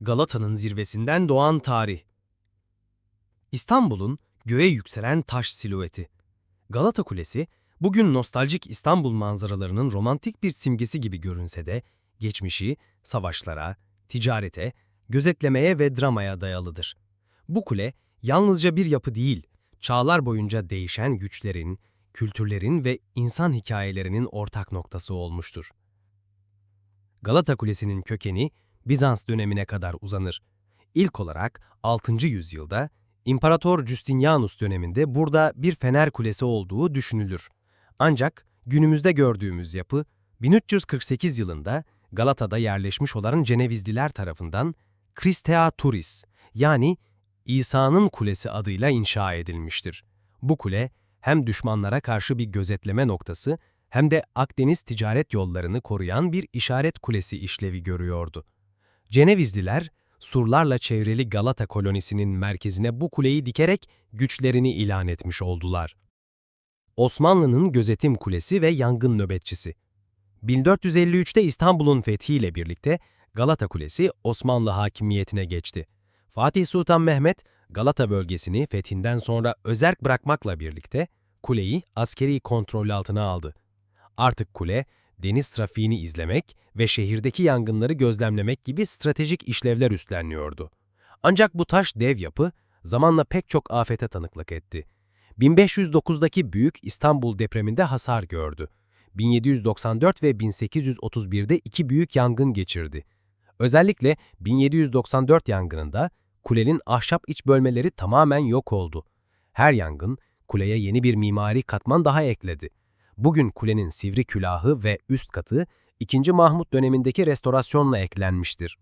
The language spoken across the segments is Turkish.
Galata'nın zirvesinden doğan tarih. İstanbul'un göğe yükselen taş silüeti. Galata Kulesi, bugün nostaljik İstanbul manzaralarının romantik bir simgesi gibi görünse de, geçmişi savaşlara, ticarete, gözetlemeye ve dramaya dayalıdır. Bu kule, yalnızca bir yapı değil, çağlar boyunca değişen güçlerin, kültürlerin ve insan hikayelerinin ortak noktası olmuştur. Galata Kulesi'nin kökeni, Bizans dönemine kadar uzanır. İlk olarak 6. yüzyılda İmparator Justinianus döneminde burada bir fener kulesi olduğu düşünülür. Ancak günümüzde gördüğümüz yapı 1348 yılında Galata'da yerleşmiş olan Cenevizliler tarafından Christea Turis yani İsa'nın Kulesi adıyla inşa edilmiştir. Bu kule hem düşmanlara karşı bir gözetleme noktası hem de Akdeniz ticaret yollarını koruyan bir işaret kulesi işlevi görüyordu. Cenevizliler, surlarla çevrili Galata kolonisinin merkezine bu kuleyi dikerek güçlerini ilan etmiş oldular. Osmanlı'nın gözetim kulesi ve yangın nöbetçisi. 1453'te İstanbul'un fethiyle birlikte Galata Kulesi Osmanlı hakimiyetine geçti. Fatih Sultan Mehmet, Galata bölgesini fethinden sonra özerk bırakmakla birlikte kuleyi askeri kontrol altına aldı. Artık kule, deniz trafiğini izlemek ve şehirdeki yangınları gözlemlemek gibi stratejik işlevler üstleniyordu. Ancak bu taş dev yapı zamanla pek çok afete tanıklık etti. 1509'daki Büyük İstanbul depreminde hasar gördü. 1794 ve 1831'de iki büyük yangın geçirdi. Özellikle 1794 yangınında kulenin ahşap iç bölmeleri tamamen yok oldu. Her yangın kuleye yeni bir mimari katman daha ekledi. Bugün kulenin sivri külahı ve üst katı 2. Mahmut dönemindeki restorasyonla eklenmiştir.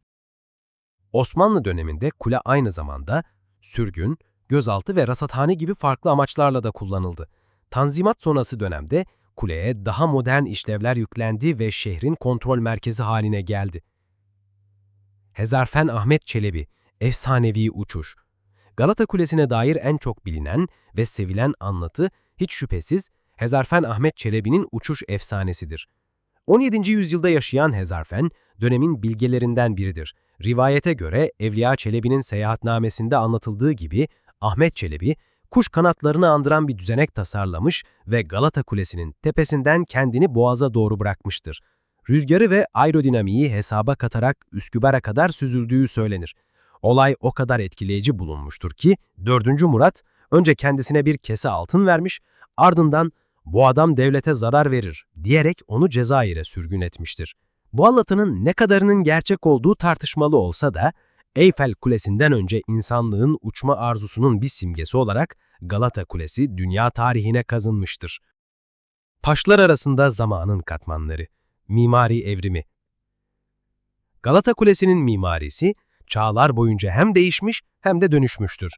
Osmanlı döneminde kule aynı zamanda sürgün, gözaltı ve rasathane gibi farklı amaçlarla da kullanıldı. Tanzimat sonrası dönemde kuleye daha modern işlevler yüklendi ve şehrin kontrol merkezi haline geldi. Hezarfen Ahmet Çelebi, Efsanevi Uçuş Galata Kulesi'ne dair en çok bilinen ve sevilen anlatı hiç şüphesiz Hezarfen Ahmet Çelebi'nin uçuş efsanesidir. 17. yüzyılda yaşayan Hezarfen, dönemin bilgelerinden biridir. Rivayete göre Evliya Çelebi'nin seyahatnamesinde anlatıldığı gibi Ahmet Çelebi, kuş kanatlarını andıran bir düzenek tasarlamış ve Galata Kulesi'nin tepesinden kendini boğaza doğru bırakmıştır. Rüzgarı ve aerodinamiği hesaba katarak Üskübar'a kadar süzüldüğü söylenir. Olay o kadar etkileyici bulunmuştur ki 4. Murat önce kendisine bir kese altın vermiş, ardından bu adam devlete zarar verir diyerek onu Cezayir'e sürgün etmiştir. Bu anlatının ne kadarının gerçek olduğu tartışmalı olsa da Eyfel Kulesi'nden önce insanlığın uçma arzusunun bir simgesi olarak Galata Kulesi dünya tarihine kazınmıştır. Taşlar arasında zamanın katmanları, mimari evrimi. Galata Kulesi'nin mimarisi çağlar boyunca hem değişmiş hem de dönüşmüştür.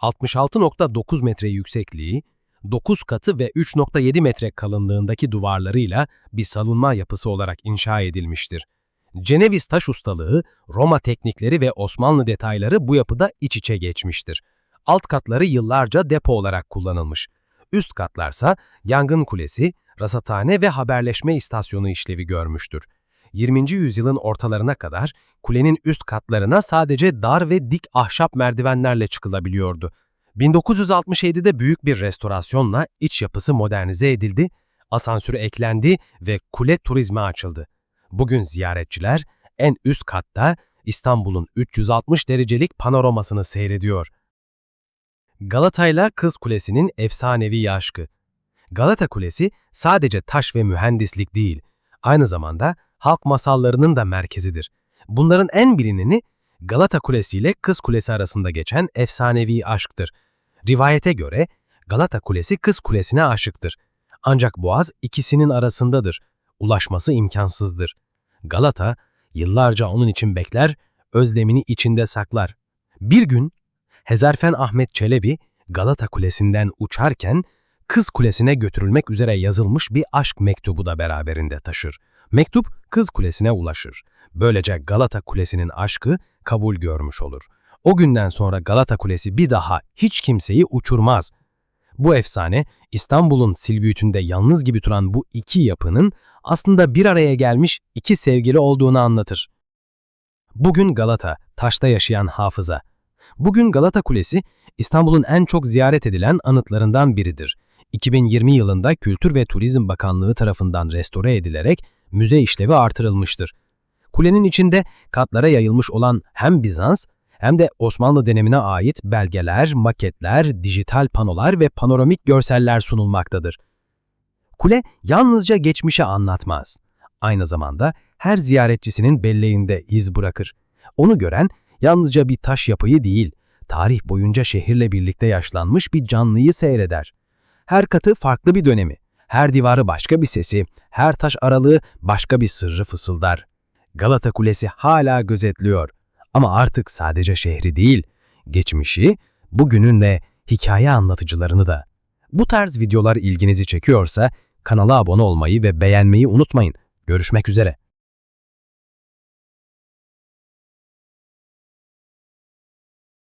66.9 metre yüksekliği, 9 katı ve 3.7 metre kalınlığındaki duvarlarıyla bir salınma yapısı olarak inşa edilmiştir. Ceneviz taş ustalığı, Roma teknikleri ve Osmanlı detayları bu yapıda iç içe geçmiştir. Alt katları yıllarca depo olarak kullanılmış. Üst katlarsa yangın kulesi, rasathane ve haberleşme istasyonu işlevi görmüştür. 20. yüzyılın ortalarına kadar kulenin üst katlarına sadece dar ve dik ahşap merdivenlerle çıkılabiliyordu. 1967'de büyük bir restorasyonla iç yapısı modernize edildi, asansörü eklendi ve kule turizme açıldı. Bugün ziyaretçiler en üst katta İstanbul'un 360 derecelik panoramasını seyrediyor. Galata'yla Kız Kulesi'nin efsanevi aşkı. Galata Kulesi sadece taş ve mühendislik değil, aynı zamanda halk masallarının da merkezidir. Bunların en bilineni Galata Kulesi ile Kız Kulesi arasında geçen efsanevi aşktır. Rivayete göre Galata Kulesi Kız Kulesi'ne aşıktır. Ancak Boğaz ikisinin arasındadır. Ulaşması imkansızdır. Galata yıllarca onun için bekler, özlemini içinde saklar. Bir gün Hezarfen Ahmet Çelebi Galata Kulesi'nden uçarken Kız Kulesi'ne götürülmek üzere yazılmış bir aşk mektubu da beraberinde taşır. Mektup Kız Kulesi'ne ulaşır. Böylece Galata Kulesi'nin aşkı kabul görmüş olur. O günden sonra Galata Kulesi bir daha hiç kimseyi uçurmaz. Bu efsane İstanbul'un silbütünde yalnız gibi duran bu iki yapının aslında bir araya gelmiş iki sevgili olduğunu anlatır. Bugün Galata, taşta yaşayan hafıza. Bugün Galata Kulesi, İstanbul'un en çok ziyaret edilen anıtlarından biridir. 2020 yılında Kültür ve Turizm Bakanlığı tarafından restore edilerek müze işlevi artırılmıştır. Kulenin içinde katlara yayılmış olan hem Bizans hem de Osmanlı dönemine ait belgeler, maketler, dijital panolar ve panoramik görseller sunulmaktadır. Kule yalnızca geçmişe anlatmaz. Aynı zamanda her ziyaretçisinin belleğinde iz bırakır. Onu gören yalnızca bir taş yapıyı değil, tarih boyunca şehirle birlikte yaşlanmış bir canlıyı seyreder. Her katı farklı bir dönemi, her divarı başka bir sesi, her taş aralığı başka bir sırrı fısıldar. Galata Kulesi hala gözetliyor ama artık sadece şehri değil, geçmişi, bugünün ve hikaye anlatıcılarını da. Bu tarz videolar ilginizi çekiyorsa kanala abone olmayı ve beğenmeyi unutmayın. Görüşmek üzere.